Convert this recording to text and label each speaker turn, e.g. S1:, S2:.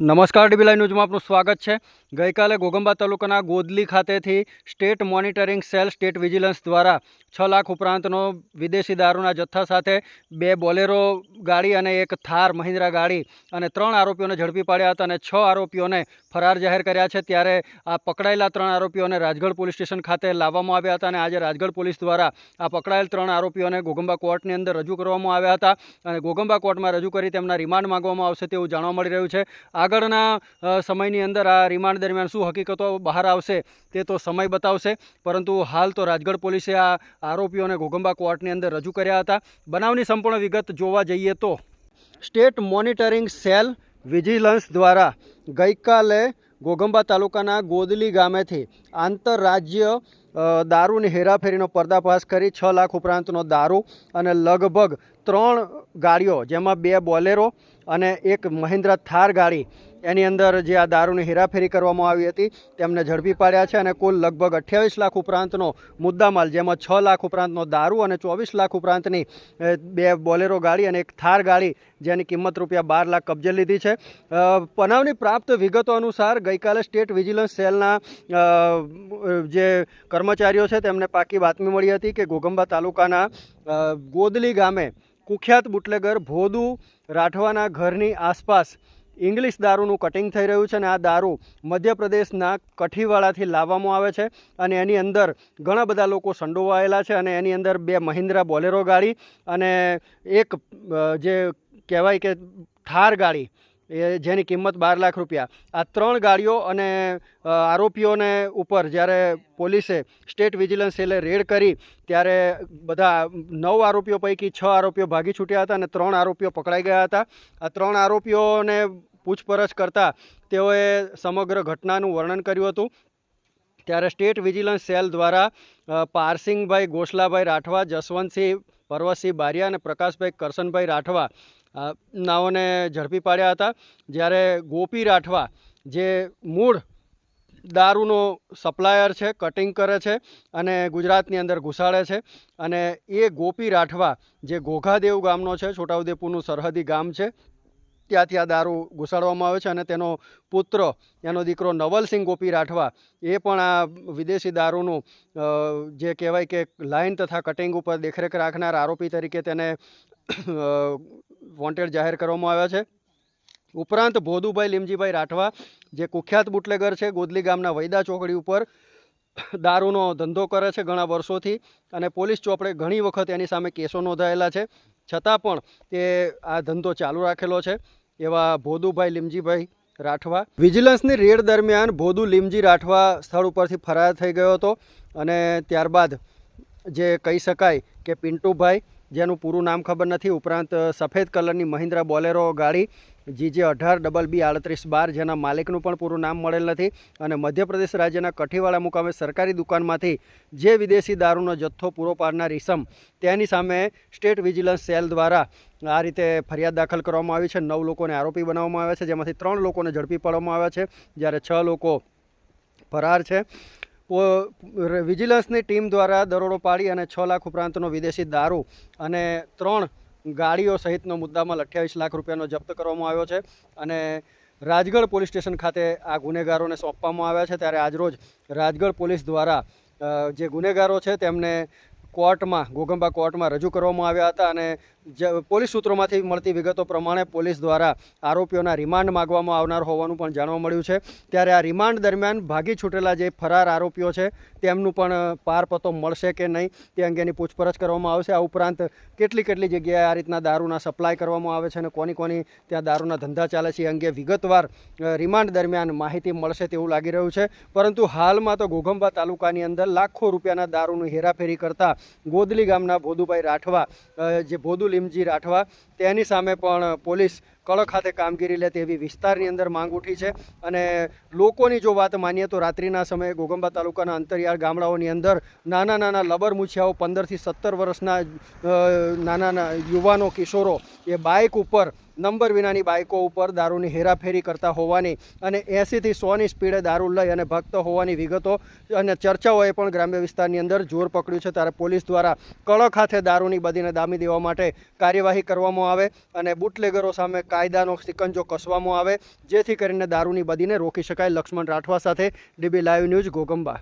S1: નમસ્કાર dB live ન્યૂઝમાં આપનું સ્વાગત છે. ગઈકાલે ગોગંબા તાલુકાના ગોદલી ખાતેથી state monitoring cell, state vigilance દ્વારા છ લાખ ઉપરાંતનો વિદેશી દારૂના જથ્થા સાથે બે બોલેરો ગાડી અને એક થાર મહિન્દ્રા ગાડી અને ત્રણ આરોપીઓને ઝડપી પાડ્યા હતા અને છ આરોપીઓને ફરાર જાહેર કર્યા છે. ત્યારે આ પકડાયેલા ત્રણ આરોપીઓને રાજગઢ પોલીસ સ્ટેશન ખાતે લાવવામાં આવ્યા હતા અને આજે રાજગઢ પોલીસ દ્વારા આ પકડાયેલ ત્રણ આરોપીઓને ગોગંબા કોર્ટની અંદર રજૂ કરવામાં આવ્યા હતા અને ગોગંબા કોર્ટમાં રજૂ કરી તેમના રિમાન્ડ માંગવામાં આવશે તેવું જાણવા મળી રહ્યું છે. આગળના સમયની અંદર આ રિમાન્ડ દરમિયાન શું હકીકતો બહાર આવશે તે તો સમય બતાવશે. પરંતુ હાલ તો રાજગઢ પોલીસે આ આરોપીઓને ઘોઘંબા કોર્ટની અંદર રજૂ કર્યા હતા. બનાવની સંપૂર્ણ વિગત જોવા જઈએ તો સ્ટેટ મોનિટરિંગ સેલ વિજિલન્સ દ્વારા ગઈકાલે ઘોઘંબા તાલુકાના ગોદલી ગામેથી આંતરરાજ્ય દારૂની હેરાફેરીનો પર્દાફાશ કરી છ લાખ ઉપરાંતનો દારૂ અને લગભગ ત્રણ ગાડીઓ, જેમાં બે બોલેરો અને એક મહિન્દ્રા થાર ગાડી, એની અંદર જે આ દારૂની હેરાફેરી કરવામાં આવી હતી, તેમને ઝડપી પાડ્યા છે અને કુલ લગભગ અઠ્યાવીસ લાખ ઉપરાંતનો મુદ્દામાલ, જેમાં છ લાખ ઉપરાંતનો દારૂ અને ચોવીસ લાખ ઉપરાંતની બે બોલેરો ગાડી અને એક થાર ગાડી, જેની કિંમત રૂપિયા બાર લાખ કબજે લીધી છે. બનાવની પ્રાપ્ત વિગતો અનુસાર ગઈકાલે સ્ટેટ વિજિલન્સ સેલના જે કર્મચારીઓ છે, તેમને પાકી બાતમી મળી હતી કે ઘોગંબા તાલુકાના ગોદલી ગામે કુખ્યાત બુટલેગર ભોદુ રાઠવાના ઘરની આસપાસ ઇંગ્લિશ દારૂનું કટિંગ થઈ રહ્યું છે અને આ દારૂ મધ્યપ્રદેશના કઠીવાળાથી લાવવામાં આવે છે અને એની અંદર ઘણા બધા લોકો સંડોવાયેલા છે અને એની અંદર બે મહિન્દ્રા બોલેરો ગાડી અને એક જે કહેવાય કે થાર ગાડી એ જેની કિંમત બાર લાખ રૂપિયા. આ ત્રણ ગાડીઓ અને આરોપીઓને ઉપર જ્યારે પોલીસે સ્ટેટ વિજિલન્સ સેલે રેડ કરી, ત્યારે બધા નવ આરોપીઓ પૈકી છ આરોપીઓ ભાગી છૂટ્યા હતા અને ત્રણ આરોપીઓ પકડાઈ ગયા હતા. આ ત્રણ આરોપીઓને પૂછપરછ કરતાં તેઓએ સમગ્ર ઘટનાનું વર્ણન કર્યું હતું. ત્યારે સ્ટેટ વિજિલન્સ સેલ દ્વારા પારસિંગભાઈ ગોસલાભાઈ રાઠવા, જસવંતસિંહ પર્વતસિંહ બારિયા અને પ્રકાશભાઈ કરશનભાઈ રાઠવા નાઓને ઝડપી પાડ્યા હતા. જ્યારે ગોપી રાઠવા, જે મૂળ દારૂનો સપ્લાયર છે, કટિંગ કરે છે અને ગુજરાતની અંદર ઘુસાડે છે અને એ ગોપી રાઠવા, જે ઘોઘાદેવ ગામનો છે, છોટાઉદેપુરનું સરહદી ગામ છે, ત્યાંથી આ દારૂ ઘુસાડવામાં આવે છે અને તેનો પુત્ર, એનો દીકરો નવલસિંહ ગોપી રાઠવા, એ પણ આ વિદેશી દારૂનું જે કહેવાય કે લાઇન તથા કટિંગ ઉપર દેખરેખ રાખનાર આરોપી તરીકે તેને વોન્ટેડ જાહેર કરવામાં આવ્યા છે. ઉપરાંત ભોદુભાઈ લીમજીભાઈ રાઠવા, જે કુખ્યાત બુટલેગર છે, ગોદલી ગામના વૈદા ચોકડી ઉપર દારૂનો ધંધો કરે છે ઘણા વર્ષોથી અને પોલીસ ચોપડે ઘણી વખત એની સામે કેસો નોંધાયેલા છે. છતાં પણ તે આ ધંધો ચાલુ રાખેલો છે. એવા ભોદુભાઈ લીમજીભાઈ રાઠવા. વિજિલન્સની રેડ દરમિયાન ભોદુ લીમજી રાઠવા સ્થળ ઉપરથી ફરાર થઈ ગયો હતો અને ત્યારબાદ જે કહી શકાય કે પિન્ટુભાઈ જેનું પૂરું નામ ખબર નથી. ઉપરાંત સફેદ કલરની મહિન્દ્રા બોલેરો ગાડી, જીજે અઢાર ડબલ બી આડત્રીસ બાર, જેના માલિકનું પણ પૂરું નામ મળેલ નથી. અને મધ્યપ્રદેશ રાજ્યના કઠીવાડા મુકામે સરકારી દુકાનમાંથી જે વિદેશી દારૂનો જથ્થો પૂરો પાડનાર ઈસમ, તેની સામે સ્ટેટ વિજિલન્સ સેલ દ્વારા આ રીતે ફરિયાદ દાખલ કરવામાં આવી છે. નવ લોકોને આરોપી બનાવવામાં આવ્યા છે, જેમાંથી ત્રણ લોકોને ઝડપી પાડવામાં આવ્યા છે. જ્યારે છ લોકો ફરાર છે. વિજિલન્સની ટીમ દ્વારા દરોડો પાડી અને છ લાખ ઉપરાંતનો વિદેશી દારૂ અને ત્રણ ગાડીઓ સહિતનો મુદ્દામાલ અઠ્યાવીસ લાખ રૂપિયાનો જપ્ત કરવામાં આવ્યો છે અને રાજગઢ પોલીસ સ્ટેશન ખાતે આ ગુનેગારોને સોંપવામાં આવ્યા છે. ત્યારે આજરોજ રાજગઢ પોલીસ દ્વારા જે ગુનેગારો છે તેમને કોર્ટમાં, ગોગંબા કોર્ટમાં રજૂ કરવામાં આવ્યા હતા અને પોલીસ સૂત્રોમાંથી મળતી વિગતો પ્રમાણે પોલીસ દ્વારા આરોપીઓના રિમાન્ડ માગવામાં આવનાર હોવાનું પણ જાણવા મળ્યું છે. ત્યારે આ રિમાન્ડ દરમિયાન ભાગી છૂટેલા જે ફરાર આરોપીઓ છે, તેમનું પણ પારપતો મળશે કે નહીં તે અંગેની પૂછપરછ કરવામાં આવશે. આ ઉપરાંત કેટલી કેટલી જગ્યાએ આ રીતના દારૂના સપ્લાય કરવામાં આવે છે અને કોની કોની ત્યાં દારૂના ધંધા ચાલે છે એ અંગે વિગતવાર રિમાન્ડ દરમિયાન માહિતી મળશે તેવું લાગી રહ્યું છે. પરંતુ હાલમાં તો ઘોઘંબા તાલુકાની અંદર લાખો રૂપિયાના દારૂની હેરાફેરી કરતા ગોદલી ગામના ભોદુભાઈ રાઠવા જે ભોદુ લીમજી રાઠવા, તેની સામે પણ પોલીસ કડક ખાતે કામગીરી લે તેવી વિસ્તારની અંદર માંગ ઉઠી છે. અને લોકોની જો વાત માનીએ તો રાત્રિના સમયે ગોગંબા તાલુકાના અંતરિયાળ ગામડાઓની અંદર નાના નાના લબર મૂછિયાઓ પંદરથી સત્તર વર્ષના નાના નાના યુવાનો, કિશોરો એ બાઇક ઉપર નંબર વિનાની બાઇકો ઉપર દારૂની હેરાફેરી કરતા હોવાની અને એંસીથી સોની સ્પીડે દારૂ લઈ અને ભક્ત હોવાની વિગતો અને ચર્ચાઓએ પણ ગ્રામ્ય વિસ્તારની અંદર જોર પકડ્યું છે. ત્યારે પોલીસ દ્વારા કડક હાથે દારૂની બદીને દામી દેવા માટે કાર્યવાહી કરવામાં આવે અને બુટલેગરો સામે કાયદાનો સિકંજો કસવામાં આવે, જેથી કરીને દારૂની બદીને રોકી શકાય. લક્ષ્મણ રાઠવા સાથે ડીબી લાઈવ ન્યૂઝ ઘોગંબા